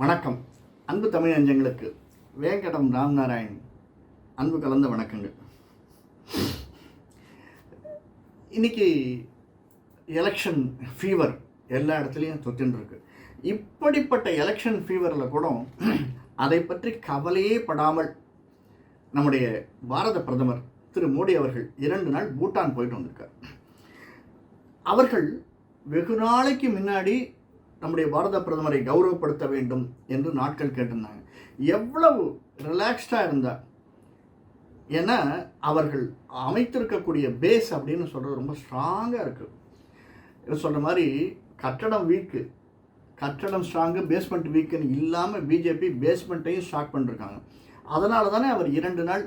வணக்கம். அன்பு தமிழ் அஞ்சங்களுக்கு வேங்கடம் ராம்நாராயண். அன்பு கலந்த வணக்கங்கள். இன்னைக்கு எலெக்ஷன் ஃபீவர் எல்லா இடத்துலையும் தொத்தின்னு இப்படிப்பட்ட எலெக்ஷன் ஃபீவரில் கூட அதை பற்றி கவலையே படாமல் நம்முடைய பாரத பிரதமர் திரு மோடி அவர்கள் இரண்டு நாள் பூட்டான் போயிட்டு வந்திருக்கார். அவர்கள் வெகு நாளைக்கு முன்னாடி நம்முடைய பாரத பிரதமரை கௌரவப்படுத்த வேண்டும் என்று நாட்கள் கேட்டிருந்தாங்க. எவ்வளவு ரிலாக்ஸ்டாக இருந்தார் ஏன்னா அவர்கள் அமைத்திருக்கக்கூடிய பேஸ் அப்படின்னு சொல்கிறது ரொம்ப ஸ்ட்ராங்காக இருக்குது சொல்கிற மாதிரி கட்டடம் வீக்கு கட்டடம் ஸ்ட்ராங்கு பேஸ்மெண்ட் வீக்குன்னு இல்லாமல் பிஜேபி பேஸ்மெண்ட்டையும் ஸ்டார்ட் பண்ணிருக்காங்க. அதனால தானே அவர் இரண்டு நாள்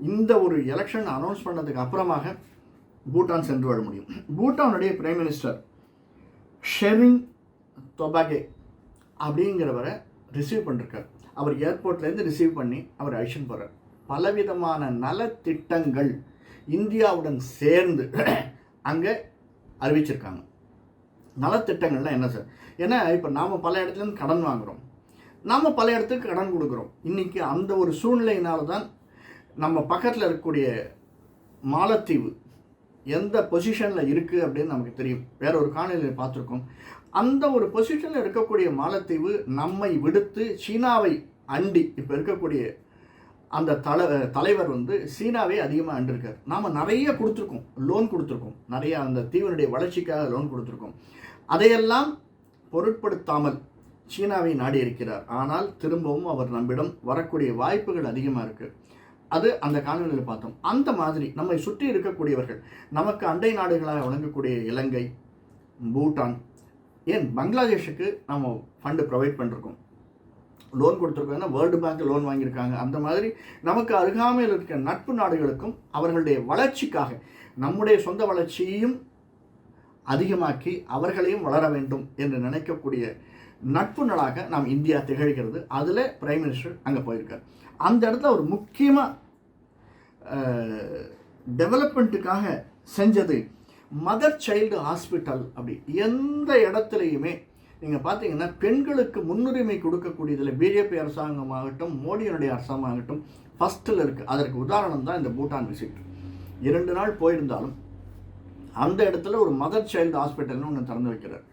இந்த ஒரு எலெக்ஷன் அனௌன்ஸ் பண்ணதுக்கு அப்புறமாக பூட்டான் சென்று வர முடியும். பூட்டானுடைய பிரைம் மினிஸ்டர் ஷெரிங் தொபாகே அப்படிங்கிறவரை ரிசீவ் பண்ணிருக்கார். அவர் ஏர்போர்ட்லேருந்து ரிசீவ் பண்ணி அவர் அழிச்சுன்னு போகிறார் பலவிதமான நலத்திட்டங்கள் இந்தியாவுடன் சேர்ந்து அங்கே அறிவிச்சிருக்காங்க. நலத்திட்டங்கள்லாம் என்ன சார்? ஏன்னா இப்போ நாம் பல இடத்துலேருந்து கடன் வாங்குகிறோம் நாம் பல இடத்துக்கு கடன் கொடுக்குறோம். இன்றைக்கி அந்த ஒரு சூழ்நிலையினால தான் நம்ம பக்கத்தில் இருக்கக்கூடிய மாலத்தீவு எந்த பொசிஷனில் இருக்குது அப்படின்னு நமக்கு தெரியும். வேற ஒரு காணொலியில் பார்த்துருக்கோம். அந்த ஒரு பொசிஷனில் இருக்கக்கூடிய மாலத்தீவு நம்மை விடுத்து சீனாவை அண்டி. இப்போ இருக்கக்கூடிய அந்த தலை தலைவர் வந்து சீனாவே அதிகமாக அண்டிருக்கார். நாம் நிறைய கொடுத்துருக்கோம். லோன் கொடுத்துருக்கோம். நிறைய அந்த தீவினுடைய வளர்ச்சிக்காக லோன் கொடுத்துருக்கோம். அதையெல்லாம் பொருட்படுத்தாமல் சீனாவை நாடி இருக்கிறார் ஆனால் திரும்பவும் அவர் நம்மிடம் வரக்கூடிய வாய்ப்புகள் அதிகமாக இருக்குது அது அந்த காணொலியில் பார்த்தோம். அந்த மாதிரி நம்மை சுற்றி இருக்கக்கூடியவர்கள் நமக்கு அண்டை நாடுகளாக வழங்கக்கூடிய இலங்கை பூட்டான் ஏன் பங்களாதேஷுக்கு நம்ம ஃபண்டு ப்ரொவைட் பண்ணிருக்கோம். லோன் கொடுத்துருக்கோம்னா வேர்ல்டு பேங்க் லோன் வாங்கியிருக்காங்க. அந்த மாதிரி நமக்கு அருகாமையில் இருக்க நட்பு நாடுகளுக்கும் அவர்களுடைய வளர்ச்சிக்காக நம்முடைய சொந்த வளர்ச்சியையும் அதிகமாக்கி அவர்களையும் வளர வேண்டும் என்று நினைக்கக்கூடிய நட்பு நாடாக நாம் இந்தியா திகழ்கிறது. அதில் பிரைம் மினிஸ்டர் அங்கே போயிருக்கார். அந்த இடத்துல ஒரு முக்கியமாக டெவலப்மெண்ட்டுக்காக செஞ்சது மதர் சைல்டு ஹாஸ்பிட்டல் அப்படி. எந்த இடத்துலையுமே நீங்கள் பார்த்தீங்கன்னா பெண்களுக்கு முன்னுரிமை கொடுக்கக்கூடியதில் பிஜேபி அரசாங்கமாகட்டும் மோடியினுடைய அரசாங்கமாகட்டும் ஃபஸ்ட்டில் இருக்குது அதற்கு உதாரணம் தான் இந்த பூட்டான் விசிட். இரண்டு நாள் போயிருந்தாலும் அந்த இடத்துல ஒரு மதர் சைல்டு ஹாஸ்பிட்டல்னு ஒன்று திறந்து வைக்கிறார்.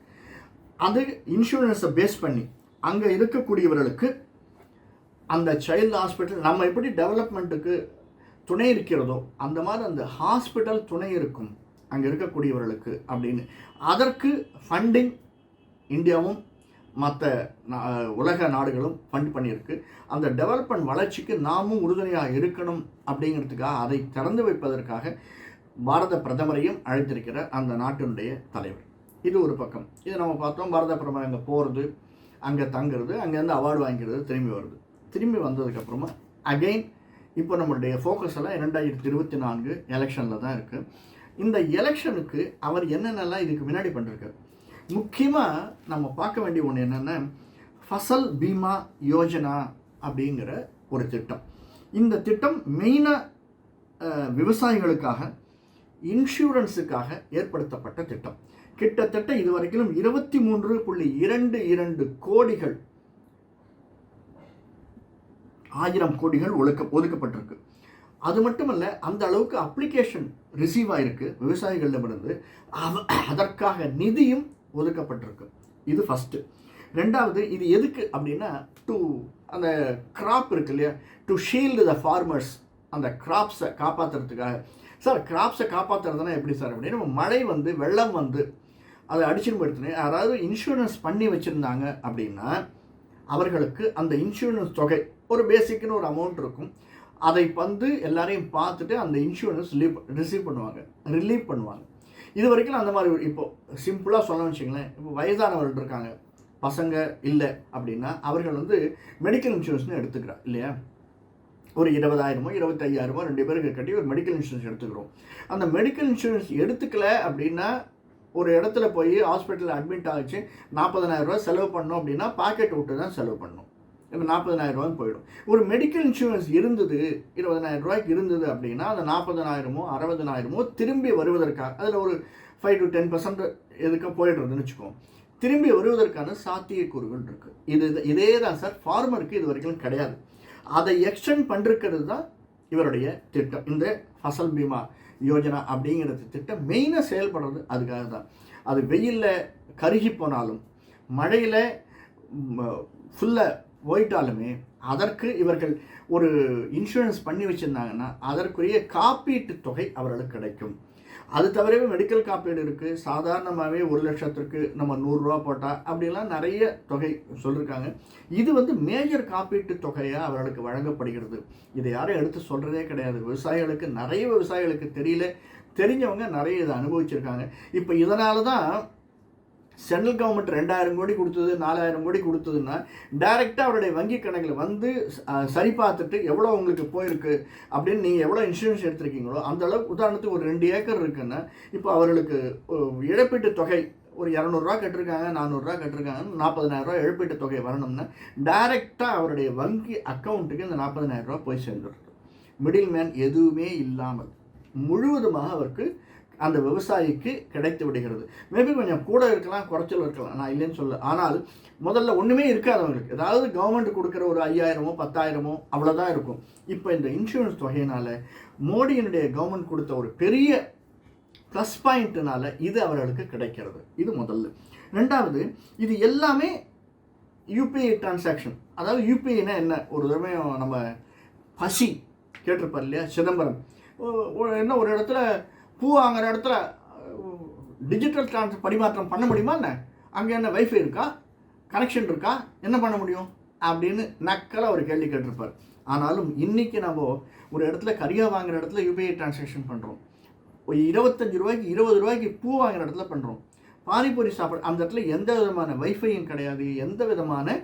அது இன்சூரன்ஸை பேஸ் பண்ணி அங்கே இருக்கக்கூடியவர்களுக்கு அந்த சைல்டு ஹாஸ்பிட்டல் நம்ம எப்படி டெவலப்மெண்ட்டுக்கு துணை இருக்கிறதோ அந்த மாதிரி அந்த ஹாஸ்பிட்டல் துணை இருக்கும். அங்கே இருக்கக்கூடியவர்களுக்கு அப்படின்னு. அதற்கு ஃபண்டிங் இந்தியாவும் மற்ற உலக நாடுகளும் ஃபண்ட் பண்ணியிருக்கு. அந்த டெவலப்மெண்ட் வளர்ச்சிக்கு நாமும் உறுதுணையாக இருக்கணும் அப்படிங்கிறதுக்காக அதை திறந்து வைப்பதற்காக பாரத பிரதமரையும் அழைத்திருக்கிற அந்த நாட்டினுடைய தலைவர். இது ஒரு பக்கம். இது நம்ம பார்த்தோம் பாரத பிரதமர் அங்கே போகிறது அங்கே தங்குறது அங்கேருந்து அவார்டு வாங்கிக்கிறது திரும்பி வருது. திரும்பி வந்ததுக்கப்புறமா அகெயின் இப்போ நம்மளுடைய ஃபோக்கஸ் எல்லாம் இரண்டாயிரத்தி இருபத்தி நான்கு எலெக்ஷனில் தான் இருக்குது இந்த எலெக்ஷனுக்கு அவர் என்னென்னலாம் இதுக்கு முன்னாடி பண்ணிருக்காரு? முக்கியமாக நம்ம பார்க்க வேண்டிய ஒன்று என்னென்னா ஃபசல் பீமா யோஜனா அப்படிங்கிற ஒரு திட்டம். இந்த திட்டம் மெயினாக விவசாயிகளுக்காக இன்சூரன்ஸுக்காக ஏற்படுத்தப்பட்ட திட்டம். கிட்டத்தட்ட இதுவரைக்கும் இருபத்தி மூன்று புள்ளி இரண்டு இரண்டு கோடிகள் ஆயிரம் கோடிகள் ஒழுக்க ஒதுக்கப்பட்டிருக்கு. அது மட்டுமல்ல அந்த அளவுக்கு அப்ளிகேஷன் ரிசீவ் ஆயிருக்கு விவசாயிகளிடமிருந்து அவ- அதற்காக நிதியும் ஒதுக்கப்பட்டிருக்கு. இது ஃபஸ்ட்டு ரெண்டாவது இது எதுக்கு அப்படின்னா டு அந்த கிராப் இருக்கு இல்லையா? டு ஷீல்டு த ஃபார்மர்ஸ் அந்த கிராப்ஸை காப்பாற்றுறதுக்காக சார் கிராப்ஸை காப்பாற்றுறதுனா எப்படி சார் அப்படின்னா நம்ம மழை வந்து வெள்ளம் வந்து அதை அடிச்சுன்னு போயிடுத்துனே யாராவது இன்சூரன்ஸ் பண்ணி வச்சுருந்தாங்க அப்படின்னா அவர்களுக்கு அந்த இன்சூரன்ஸ் தொகை ஒரு பேசிக்குன்னு ஒரு அமௌண்ட் இருக்கும். அதை வந்து எல்லாரையும் பார்த்துட்டு அந்த இன்சூரன்ஸ் லீவ் ரிசீவ் பண்ணுவாங்க. ரிலீவ் பண்ணுவாங்க. இது வரைக்கும் அந்த மாதிரி ஒரு- இப்போ சிம்பிளாக சொல்லணும்னு வச்சுங்களேன் இப்போ வயதானவர்கள் இருக்காங்க. பசங்க இல்லை அப்படின்னா அவர்கள் வந்து மெடிக்கல் இன்சூரன்ஸ்னு எடுத்துக்கிறா இல்லையா? ஒரு இருபதாயிரமோ இருபத்தையாயிரமோ ரெண்டு பேருக்கு கட்டி ஒரு மெடிக்கல் இன்சூரன்ஸ் எடுத்துக்கிறோம். அந்த மெடிக்கல் இன்சூரன்ஸ் எடுத்துக்கல அப்படின்னா ஒரு இடத்துல போய் ஹாஸ்பிட்டலில் அட்மிட் ஆகிச்சு நாற்பதனாயிரரூவா செலவு பண்ணோம் அப்படின்னா பாக்கெட் விட்டு தான் செலவு பண்ணணும். இப்போ நாற்பதனாயிரம் ரூபாய் போயிடும். ஒரு மெடிக்கல் இன்சூரன்ஸ் இருந்தது இருபதனாயிரம் ரூபாய்க்கு இருந்தது அப்படின்னா அந்த நாற்பதனாயிரமோ அறுபதனாயிரமோ திரும்பி வருவதற்காக அதில் ஒரு ஃபைவ் டு டென் பர்சன்ட் எதுக்க போயிடுறதுன்னு வச்சுக்கோம் திரும்பி வருவதற்கான சாத்தியக்கூறுகள் இருக்குது இது- இதே தான் சார் ஃபார்மருக்கு இது வரைக்கும் கிடையாது. அதை எக்ஸ்டெண்ட் பண்ணிருக்கிறது தான் இவருடைய திட்டம். இந்த ஃபசல் பீமா யோஜனா அப்படிங்கிறது திட்டம் மெயினாக செயல்படுறது அதுக்காக தான். அது வெயிலில் கருகி போனாலும் மழையில் ஃபுல்லாக போயிட்டாலுமே அதற்கு இவர்கள் ஒரு இன்சூரன்ஸ் பண்ணி வச்சுருந்தாங்கன்னா அதற்குரிய காப்பீட்டு தொகை அவர்களுக்கு கிடைக்கும். அது தவிரவே மெடிக்கல் காப்பீடு இருக்குது சாதாரணமாகவே ஒரு லட்சத்திற்கு நம்ம நூறுரூவா போட்டால் அப்படிலாம் நிறைய தொகை சொல்லியிருக்காங்க இது வந்து மேஜர் காப்பீட்டு தொகையாக அவர்களுக்கு வழங்கப்படுகிறது. இதை யாரும் எடுத்து சொல்கிறதே கிடையாது. விவசாயிகளுக்கு நிறைய விவசாயிகளுக்கு தெரியல. தெரிஞ்சவங்க நிறைய இதை அனுபவிச்சிருக்காங்க. இப்போ இதனால தான் சென்ட்ரல் கவர்மெண்ட் ரெண்டாயிரம் கோடி கொடுத்தது நாலாயிரம் கோடி கொடுத்ததுன்னா டைரெக்டாக அவருடைய வங்கி கணக்கில் வந்து சரி பார்த்துட்டு எவ்வளோ உங்களுக்கு போயிருக்கு அப்படின்னு நீங்கள் எவ்வளோ இன்சூரன்ஸ் எடுத்திருக்கீங்களோ அந்த அளவுக்கு உதாரணத்துக்கு ஒரு ரெண்டு ஏக்கர் இருக்குன்னா இப்போ அவர்களுக்கு இழப்பீட்டு தொகை ஒரு இரநூறுவா கட்டிருக்காங்க நானூறுரூவா கட்டிருக்காங்க நாற்பதனாயிரரூவா இழப்பீட்டு தொகை வரணும்னா டைரெக்டாக அவருடைய வங்கி அக்கௌண்ட்டுக்கு இந்த நாற்பதனாயிரரூவா போய் சேர்ந்துடுது மிடில் மேன் எதுவுமே இல்லாமல் முழுவதுமாக அவருக்கு அந்த விவசாயிக்கு கிடைத்து விடுகிறது. மேபி கொஞ்சம் கூட இருக்கலாம் குறைச்சல் இருக்கலாம். நான் இல்லைன்னு சொல்ல ஆனால் முதல்ல ஒன்றுமே இருக்காது அவங்களுக்கு. ஏதாவது கவர்மெண்ட் கொடுக்குற ஒரு ஐயாயிரமோ பத்தாயிரமோ அவ்வளோதான் இருக்கும். இப்போ இந்த இன்சூரன்ஸ் தொகையினால் மோடியினுடைய கவர்மெண்ட் கொடுத்த ஒரு பெரிய ப்ளஸ் பாயிண்ட்னால இது அவர்களுக்கு கிடைக்கிறது. இது முதல்ல. ரெண்டாவது இது எல்லாமே யூபிஐ டிரான்சாக்ஷன் அதாவது யூபிஐனா என்ன? ஒரு தடவை நம்ம பசி கேட்டிருப்பார் இல்லையா? சிதம்பரம். என்ன ஒரு இடத்துல பூ வாங்குற இடத்துல டிஜிட்டல் டிரான்ஸ் பரிமாற்றம் பண்ண முடியுமா என்ன? அங்கே என்ன வைஃபை இருக்கா? கனெக்ஷன் இருக்கா? என்ன பண்ண முடியும்? அப்படின்னு நக்கலாக ஒரு கேள்வி கேட்டிருப்பார். ஆனாலும் இன்றைக்கி நம்ம ஒரு இடத்துல கரியா வாங்குற இடத்துல யூபிஐ டிரான்சாக்ஷன் பண்ணுறோம் ஒரு இருபத்தஞ்சு ரூபாய்க்கு இருபது ரூபாய்க்கு பூ வாங்குற இடத்துல பண்ணுறோம் பானிபூரி சாப்பிட அந்த இடத்துல எந்த விதமான வைஃபையும் கிடையாது. எந்த விதமான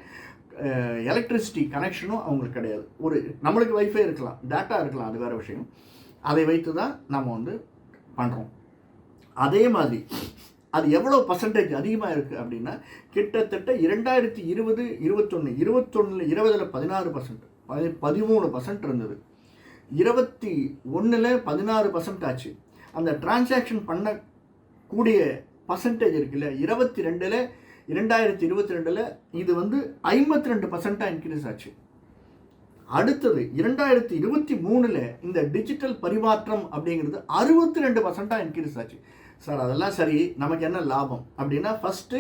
எலக்ட்ரிசிட்டி கனெக்ஷனும் அவங்களுக்கு கிடையாது. ஒரு நம்மளுக்கு வைஃபை இருக்கலாம். டேட்டா இருக்கலாம். அது வேறு விஷயம். அதை வைத்து தான் நம்ம வந்து பண்ணுறோம் அதே மாதிரி அது எவ்வளோ பர்சன்டேஜ் அதிகமாக இருக்குது அப்படின்னா கிட்டத்தட்ட இரண்டாயிரத்தி இருபது இருபத்தொன்று இருபத்தொன்னில் இருபதில் பதினாறு பர்சன்ட் பதி பதிமூணு பர்சன்ட் இருந்தது. இருபத்தி ஒன்றில் பதினாறு பர்சன்ட் ஆச்சு. அந்த டிரான்சாக்ஷன் பண்ணக்கூடிய பர்சன்டேஜ் இருக்குல்ல இருபத்தி ரெண்டில் இரண்டாயிரத்தி இருபத்தி ரெண்டில் இது வந்து ஐம்பத்தி ரெண்டு பர்சண்ட்டாக இன்க்ரீஸ் ஆச்சு. அடுத்தது இரண்டாயிரத்தி இருபத்தி மூணில் இந்த டிஜிட்டல் பரிமாற்றம் அப்படிங்கிறது அறுபத்தி ரெண்டு பர்சண்ட்டாக இன்க்ரீஸ் ஆச்சு. சார் அதெல்லாம் சரி நமக்கு என்ன லாபம்? அப்படின்னா ஃபஸ்ட்டு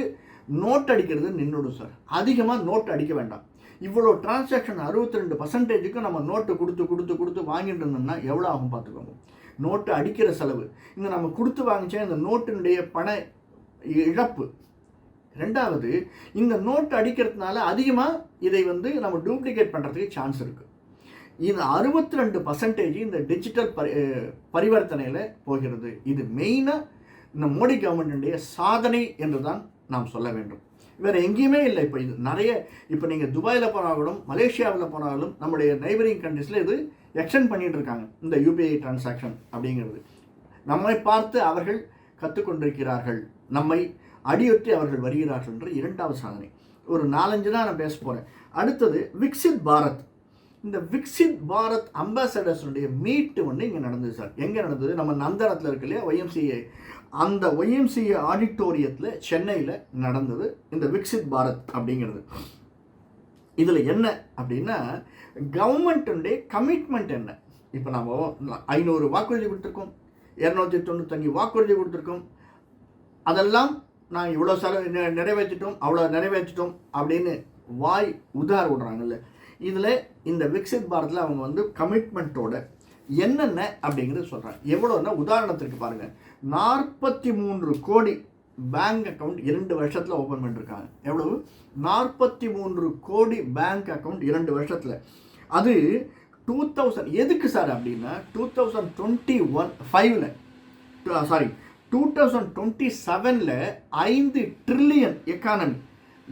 நோட் அடிக்கிறது நின்றுடும் சார் அதிகமாக நோட் அடிக்க வேண்டாம். இவ்வளோ டிரான்சாக்ஷன் அறுபத்தி ரெண்டு பர்சன்டேஜுக்கு நம்ம நோட்டு கொடுத்து கொடுத்து கொடுத்து வாங்கிட்டு இருந்தோம்னா எவ்வளோ ஆகும் பார்த்துக்கோங்க. நோட்டு அடிக்கிற செலவு. இந்த நம்ம கொடுத்து வாங்கிச்சா இந்த நோட்டினுடைய பண இழப்பு ரெண்டாவது இந்த நோட் அடிக்கிறதுனால அதிகமாக இதை வந்து நம்ம டூப்ளிகேட் பண்ணுறதுக்கு சான்ஸ் இருக்குது இது அறுபத்தி ரெண்டு பர்சன்டேஜ் இந்த டிஜிட்டல் பரி பரிவர்த்தனையில் போகிறது. இது மெயினாக இந்த மோடி கவர்மெண்ட்டுடைய சாதனை என்று தான் நாம் சொல்ல வேண்டும். வேறு எங்கேயுமே இல்லை. இப்போ இது நிறைய இப்போ நீங்கள் துபாயில் போனாலும் மலேசியாவில் போனாலும் நம்முடைய நைபரிங் கண்ட்ரிஸில் இது எக்ஸ்டெண்ட் பண்ணிகிட்டு இருக்காங்க. இந்த யூபிஐ டிரான்சாக்ஷன் அப்படிங்கிறது. நம்மை பார்த்து அவர்கள் கற்றுக்கொண்டிருக்கிறார்கள் நம்மை அடியொற்றி அவர்கள் வருகிறார்கள் என்ற இரண்டாவது சாதனை. ஒரு நாலஞ்சு தான் நான் பேச போகிறேன் அடுத்தது விக்சித் பாரத். இந்த விக்சித் பாரத் அம்பாசடர்ஸுடைய மீட்டு ஒன்று இங்கே நடந்தது சார். எங்கே நடந்தது? நம்ம நந்தனத்தில் இருக்கு இல்லையா? ஒய்எம்சிஏ அந்த ஒய்எம்சிஏ ஆடிட்டோரியத்தில் சென்னையில் நடந்தது இந்த விக்சித் பாரத் அப்படிங்கிறது. இதில் என்ன அப்படின்னா கவர்மெண்ட்டுடைய கமிட்மெண்ட் என்ன? இப்போ நம்ம ஐநூறு வாக்குறுதி கொடுத்துருக்கோம். இரநூத்தி தொண்ணூத்தஞ்சு வாக்குறுதி கொடுத்துருக்கோம். அதெல்லாம் நான் இவ்வளோ செலவு நிறைவேற்றிட்டோம் அவ்வளோ நிறைவேற்றிட்டோம் அப்படின்னு வாய் உதார் விடுறாங்கல்ல. இதில் இந்த விக்சித் பாரத்தில் அவங்க வந்து கமிட்மெண்ட்டோட என்னென்ன அப்படிங்கிறது சொல்கிறாங்க எவ்வளோன்னா உதாரணத்திற்கு பாருங்கள் நாற்பத்தி மூன்று கோடி பேங்க் அக்கௌண்ட் இரண்டு வருஷத்தில் ஓப்பன் பண்ணிருக்காங்க. எவ்வளவு? நாற்பத்தி மூன்று கோடி பேங்க் அக்கவுண்ட் இரண்டு வருஷத்தில். அது டூ தௌசண்ட் எதுக்கு சார் அப்படின்னா டூ தௌசண்ட் டுவெண்ட்டி ஒன் ஃபைவ்ல சாரி டூ தௌசண்ட் டுவெண்ட்டி செவனில் ஐந்து ட்ரில்லியன் எக்கானமி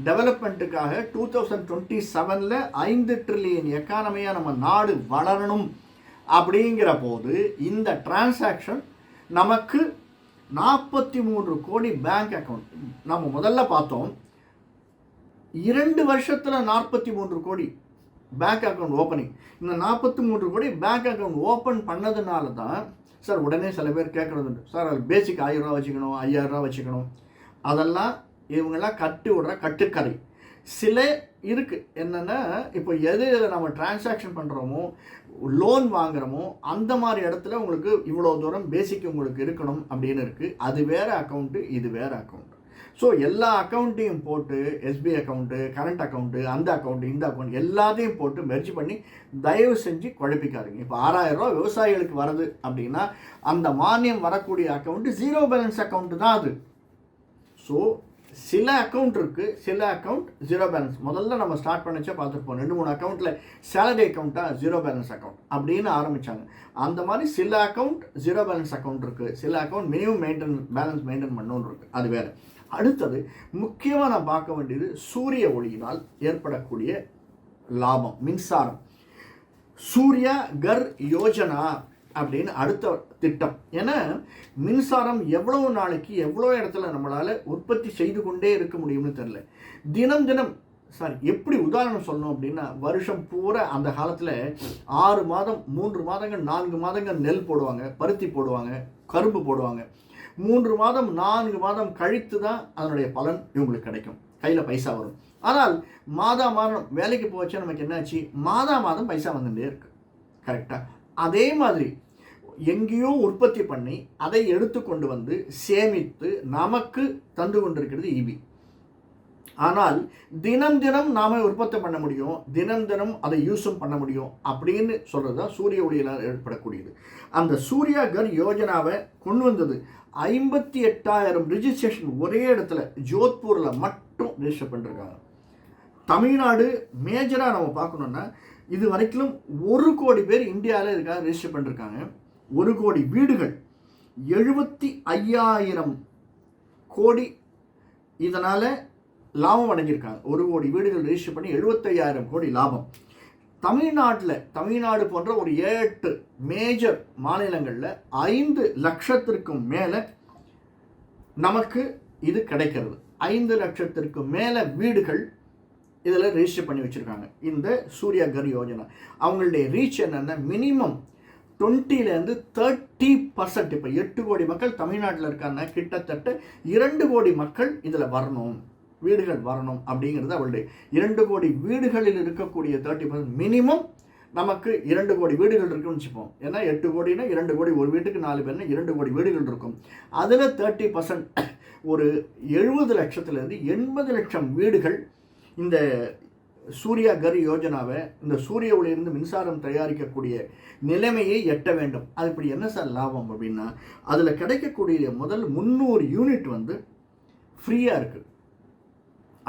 டெவலப்மெண்ட்டுக்காக டூ தௌசண்ட் டுவெண்ட்டி செவனில் ஐந்து ட்ரில்லியன் எக்கானமியாக நம்ம நாடு வளரணும். அப்படிங்கிற போது இந்த டிரான்சாக்ஷன் நமக்கு நாற்பத்தி மூன்று கோடி பேங்க் அக்கவுண்ட் நம்ம முதல்ல பார்த்தோம். இரண்டு வருஷத்தில் நாற்பத்தி மூன்று கோடி. பேங்க் அக்கௌண்ட் ஓப்பனிங் இந்த நாற்பத்தி மூன்று கோடி பேங்க் அக்கௌண்ட் ஓப்பன் பண்ணதுனால தான் சார் உடனே சில பேர் கேட்குறது உண்டு. சார் அது பேசிக் ஆயிரரூவா வச்சுக்கணும் ஐயாயிரரூவா வச்சுக்கணும். அதெல்லாம் இவங்கெல்லாம் கட்டி விடுற கட்டுக்கதை. சில இருக்குது என்னென்னா இப்போ எது இதில் நம்ம டிரான்சாக்ஷன் பண்ணுறோமோ லோன் வாங்குறோமோ அந்த மாதிரி இடத்துல உங்களுக்கு இவ்வளோ தூரம் பேசிக் உங்களுக்கு இருக்கணும் அப்படின்னு இருக்குது அது வேறு அக்கௌண்ட்டு இது வேறு அக்கௌண்ட் ஸோ எல்லா அக்கௌண்ட்டையும் போட்டு எஸ்பி அக்கௌண்ட்டு கரண்ட் அக்கௌண்ட்டு அந்த அக்கௌண்ட்டு இந்த அக்கௌண்ட் எல்லாத்தையும் போட்டு மெர்ஜ் பண்ணி தயவு செஞ்சு குழப்பிக்காதீங்க. இப்போ ஆறாயிரரூவா விவசாயிகளுக்கு வருது அப்படின்னா அந்த மானியம் வரக்கூடிய அக்கௌண்ட்டு ஜீரோ பேலன்ஸ் அக்கௌண்ட்டு தான் அது. ஸோ சில அக்கௌண்ட் இருக்குது சில அக்கௌண்ட் ஜீரோ பேலன்ஸ் முதல்ல நம்ம ஸ்டார்ட் பண்ணிச்சே பார்த்துருப்போம் ரெண்டு மூணு அக்கௌண்ட்டில் சேலரி அக்கௌண்ட்டாக ஜீரோ பேலன்ஸ் அக்கௌண்ட் அப்படின்னு ஆரம்பித்தாங்க அந்த மாதிரி சில அக்கௌண்ட் ஜீரோ பேலன்ஸ் அக்கௌண்ட் இருக்குது சில account minimum maintain balance maintain பண்ணணுன்னு இருக்குது அது வேறு. அடுத்தது முக்கியமாக நான் பார்க்க வேண்டியது சூரிய ஒளியினால் ஏற்படக்கூடிய லாபம் மின்சாரம். சூர்யா கர் யோஜனா அப்படின்னு அடுத்த திட்டம். ஏன்னா மின்சாரம் எவ்வளோ நாளைக்கு எவ்வளோ இடத்துல நம்மளால் உற்பத்தி செய்து கொண்டே இருக்க முடியும்னு தெரில தினம் தினம் சாரி எப்படி உதாரணம் சொல்லணும் அப்படின்னா வருஷம் பூரா அந்த காலத்தில் ஆறு மாதம் மூன்று மாதங்கள் நான்கு மாதங்கள் நெல் போடுவாங்க பருத்தி போடுவாங்க கரும்பு போடுவாங்க. மூன்று மாதம் நான்கு மாதம் கழித்து தான் அதனுடைய பலன் இவங்களுக்கு கிடைக்கும். கையில் பைசா வரும். ஆனால் மாதா மாதம் வேலைக்கு போச்சு நமக்கு என்னாச்சு? மாதா மாதம் பைசா வந்துட்டே இருக்கு. கரெக்டாக அதே மாதிரி எங்கேயோ உற்பத்தி பண்ணி அதை எடுத்து கொண்டு வந்து சேமித்து நமக்கு தந்து கொண்டிருக்கிறது இபி. ஆனால் தினம் தினம் நாம் உற்பத்தி பண்ண முடியும் தினம் தினம் அதை யூஸும் பண்ண முடியும் அப்படின்னு சொல்கிறது தான் சூரிய ஒளியினால் ஏற்படக்கூடியது. அந்த சூர்யா கர் யோஜனாவை கொண்டு வந்தது ஐம்பத்தி எட்டாயிரம் ரிஜிஸ்ட்ரேஷன் ஒரே இடத்துல ஜோத்பூரில் மட்டும் ரிஜிஸ்டர் பண்ணிருக்காங்க. தமிழ்நாடு மேஜராக நம்ம பார்க்கணுன்னா இது வரைக்கும் ஒரு கோடி பேர் இந்தியாவில் இருக்காங்க ரிஜிஸ்டர் பண்ணிருக்காங்க. ஒரு கோடி வீடுகள் எழுபத்தி ஐயாயிரம் கோடி இதனால் லாபம் அடைஞ்சிருக்காங்க. ஒரு கோடி வீடுகள் ரிஜிஸ்டர் பண்ணி எழுபத்தையாயிரம் கோடி லாபம். தமிழ்நாட்டில் தமிழ்நாடு போன்ற ஒரு ஏட்டு மேஜர் மாநிலங்களில் ஐந்து லட்சத்திற்கும் மேலே நமக்கு இது கிடைக்கிறது. ஐந்து லட்சத்திற்கும் மேலே வீடுகள் இதில் ரிஜிஸ்டர் பண்ணி வச்சுருக்காங்க. இந்த சூர்யா கர் யோஜனா. அவங்களுடைய ரீச் என்னென்னா மினிமம் டுவெண்ட்டிலேருந்து தேர்ட்டி பர்சன்ட் இப்போ எட்டு கோடி மக்கள் தமிழ்நாட்டில் இருக்காங்க. கிட்டத்தட்ட இரண்டு கோடி மக்கள் இதில் வரணும். வீடுகள் வரணும் அப்படிங்கிறது அவளுடைய இரண்டு கோடி வீடுகளில் இருக்கக்கூடிய தேர்ட்டி பர்சன்ட் மினிமம் நமக்கு இரண்டு கோடி வீடுகள் இருக்குன்னு வச்சுப்போம். ஏன்னா எட்டு கோடினா இரண்டு கோடி ஒரு வீட்டுக்கு நாலு பேர்னா இரண்டு கோடி வீடுகள் இருக்கும். அதில் தேர்ட்டி பர்சன்ட் ஒரு எழுபது லட்சத்துலேருந்து எண்பது லட்சம் வீடுகள் இந்த சூர்யா கர் யோஜனாவை இந்த சூரிய ஒளியிலிருந்து மின்சாரம் தயாரிக்கக்கூடிய நிலைமையை எட்ட வேண்டும். அது இப்படி என்ன சார் லாபம் அப்படின்னா அதில் கிடைக்கக்கூடிய முதல் முந்நூறு யூனிட் வந்து ஃப்ரீயாக இருக்குது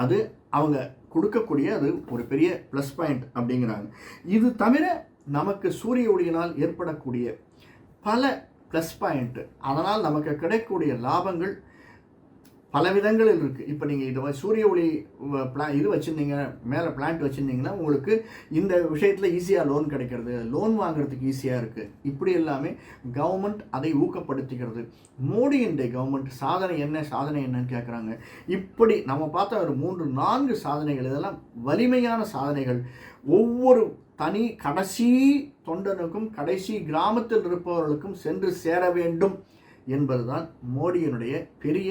அது அவங்க கொடுக்கக்கூடிய அது ஒரு பெரிய ப்ளஸ் பாயிண்ட் அப்படிங்கிறாங்க. இது தவிர நமக்கு சூரிய ஒளியினால் ஏற்படக்கூடிய பல ப்ளஸ் பாயிண்ட்டு அதனால் நமக்கு கிடைக்கக்கூடிய லாபங்கள் பல விதங்களில் இருக்குது இப்போ நீங்கள் இது சூரிய ஒளி பிளா இது வச்சுருந்தீங்க மேலே பிளான்ட் வச்சுருந்தீங்கன்னா உங்களுக்கு இந்த விஷயத்தில் ஈஸியாக லோன் கிடைக்கிறது லோன் வாங்குறதுக்கு ஈஸியாக இருக்குது இப்படி எல்லாமே கவர்மெண்ட் அதை ஊக்கப்படுத்திக்கிறது. மோடியினுடைய கவர்மெண்ட் சாதனை என்ன சாதனை என்னன்னு கேட்குறாங்க இப்படி நம்ம பார்த்த ஒரு மூன்று நான்கு சாதனைகள் இதெல்லாம் வலிமையான சாதனைகள். ஒவ்வொரு தனி கடைசி தொண்டனுக்கும் கடைசி கிராமத்தில் இருப்பவர்களுக்கும் சென்று சேர வேண்டும் என்பதுதான் மோடியினுடைய பெரிய